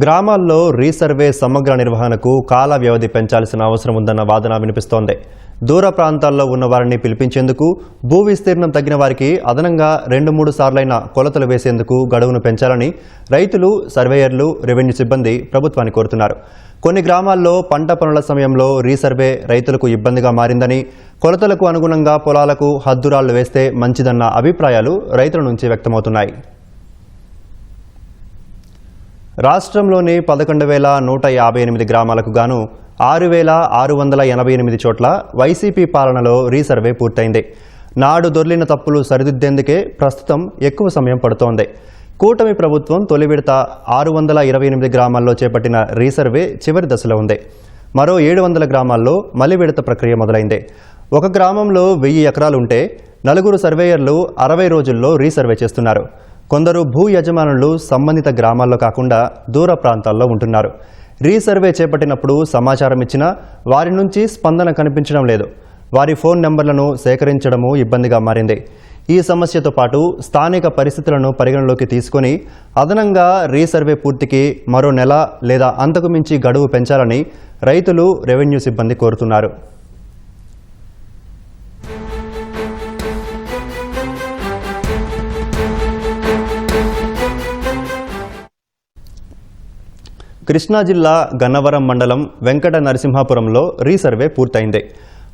గ్రామాల్లో రీసర్వే సమగ్ర నిర్వహణకు కాల వ్యవధి పెంచాల్సిన అవసరం ఉందన్న వాదన వినిపిస్తోంది. దూర ప్రాంతాల్లో ఉన్న వారిని పిలిపించేందుకు భూ విస్తీర్ణం తగ్గిన వారికి అదనంగా రెండు మూడు సార్లైన కొలతలు వేసేందుకు గడువును పెంచాలని రైతులు సర్వేయర్లు రెవెన్యూ సిబ్బంది ప్రభుత్వాన్ని కోరుతున్నారు. కొన్ని గ్రామాల్లో పంట పనుల సమయంలో రీసర్వే రైతులకు ఇబ్బందిగా మారిందని కొలతలకు అనుగుణంగా పొలాలకు హద్దురాళ్ళు వేస్తే మంచిదన్న అభిప్రాయాలు రైతుల నుంచి వ్యక్తమవుతున్నాయి. రాష్ట్రంలోని పదకొండు వేల నూట యాభై ఎనిమిది గ్రామాలకు గాను ఆరు వేల ఆరు వందల ఎనభై ఎనిమిది చోట్ల వైసీపీ పాలనలో రీసర్వే పూర్తయింది. నాడు దొర్లిన తప్పులు సరిదిద్దేందుకే ప్రస్తుతం ఎక్కువ సమయం పడుతోంది. కూటమి ప్రభుత్వం తొలి విడత ఆరు వందల ఇరవై ఎనిమిది గ్రామాల్లో చేపట్టిన రీసర్వే చివరి దశలో ఉంది. మరో ఏడు వందల గ్రామాల్లో మలి విడత ప్రక్రియ మొదలైంది. ఒక గ్రామంలో వెయ్యి ఎకరాలుంటే నలుగురు సర్వేయర్లు అరవై రోజుల్లో రీసర్వే చేస్తున్నారు. కొందరు భూ యజమానులు సంబంధిత గ్రామాల్లో కాకుండా దూర ప్రాంతాల్లో ఉంటున్నారు. రీసర్వే చేపట్టినప్పుడు సమాచారం ఇచ్చినా వారి నుంచి స్పందన కనిపించడం లేదు. వారి ఫోన్ నెంబర్లను సేకరించడము ఇబ్బందిగా మారింది. ఈ సమస్యతో పాటు స్థానిక పరిస్థితులను పరిగణలోకి తీసుకొని అదనంగా రీసర్వే పూర్తికి మరో నెల లేదా అంతకు మించి గడువు పెంచాలని రైతులు రెవెన్యూ సిబ్బంది కోరుతున్నారు. కృష్ణా జిల్లా గన్నవరం మండలం వెంకట నరసింహాపురంలో రీసర్వే పూర్తయింది.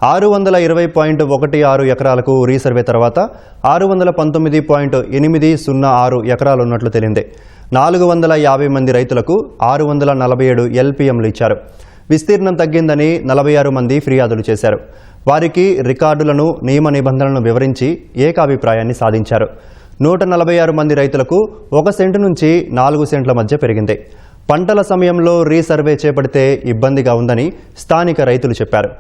ఆరు వందల ఇరవై పాయింట్ ఒకటి ఆరు ఎకరాలకు రీసర్వే తర్వాత ఆరు వందల పంతొమ్మిది పాయింట్ ఎనిమిది సున్నా ఆరు ఎకరాలు ఉన్నట్లు తేలింది. నాలుగు వందల యాభై మంది రైతులకు ఆరు వందల నలభై ఏడు ఎల్పిఎంలు ఇచ్చారు. విస్తీర్ణం తగ్గిందని నలభై ఆరు మంది ఫిర్యాదులు చేశారు. వారికి రికార్డులను నియమ నిబంధనలను వివరించి ఏకాభిప్రాయాన్ని సాధించారు. నూట నలభై ఆరు మంది రైతులకు ఒక సెంటు నుంచి నాలుగు సెంట్ల మధ్య పెరిగింది. పంటల సమయంలో రీసర్వే చేపడితే ఇబ్బందిగా ఉందని స్థానిక రైతులు చెప్పారు.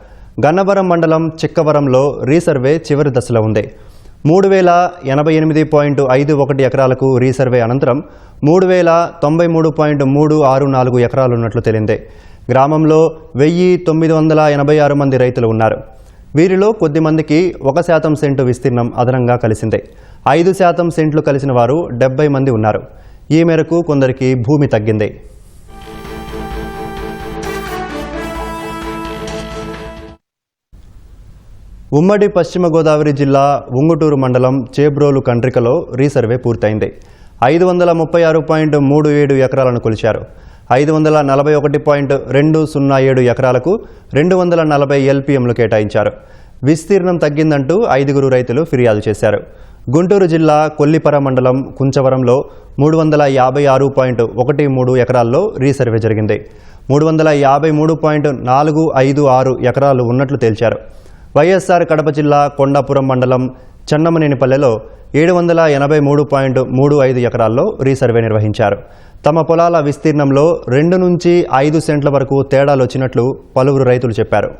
గన్నవరం మండలం చిక్కవరంలో రీసర్వే చివరి దశలో ఉంది. మూడు వేల ఎనభై ఎనిమిది పాయింట్ ఐదు ఒకటి ఎకరాలకు రీసర్వే అనంతరం మూడు వేల తొంభై మూడు పాయింట్ మూడు ఆరు నాలుగు ఎకరాలు ఉన్నట్లు తెలింది. గ్రామంలో వెయ్యి తొమ్మిది వందల ఎనభై ఆరు మంది రైతులు ఉన్నారు. వీరిలో కొద్దిమందికి ఒక శాతం సెంటు విస్తీర్ణం అదనంగా కలిసింది. ఐదు శాతం సెంట్లు కలిసిన వారు డెబ్బై మంది ఉన్నారు. ఈ మేరకు కొందరికి భూమి తగ్గింది. ఉమ్మడి పశ్చిమ గోదావరి జిల్లా ఉంగుటూరు మండలం చేబ్రోలు కండ్రికలో రీసర్వే పూర్తయింది. ఐదు వందల ముప్పై ఆరు పాయింట్ మూడు ఏడు ఎకరాలను కొలిచారు. ఐదు వందల నలభై ఒకటి పాయింట్ రెండు సున్నా ఏడు ఎకరాలకు రెండు వందల నలభై ఎల్పిఎంలు కేటాయించారు. విస్తీర్ణం తగ్గిందంటూ ఐదుగురు రైతులు ఫిర్యాదు చేశారు. గుంటూరు జిల్లా కొల్లిపర మండలం కుంచవరంలో మూడు వందల యాభై ఆరు పాయింట్ ఒకటి మూడు ఎకరాల్లో రీసర్వే జరిగింది. మూడు వందల యాభై మూడు పాయింట్ నాలుగు ఐదు ఆరు ఎకరాలు ఉన్నట్లు తేల్చారు. వైఎస్ఆర్ కడప జిల్లా కొండాపురం మండలం చెన్నమనేనిపల్లెలో ఏడు వందల ఎనభై మూడు పాయింట్ మూడు ఐదు ఎకరాల్లో రీసర్వే నిర్వహించారు. తమ పొలాల విస్తీర్ణంలో రెండు నుంచి ఐదు సెంట్ల వరకు తేడాలు వచ్చినట్లు పలువురు రైతులు చెప్పారు.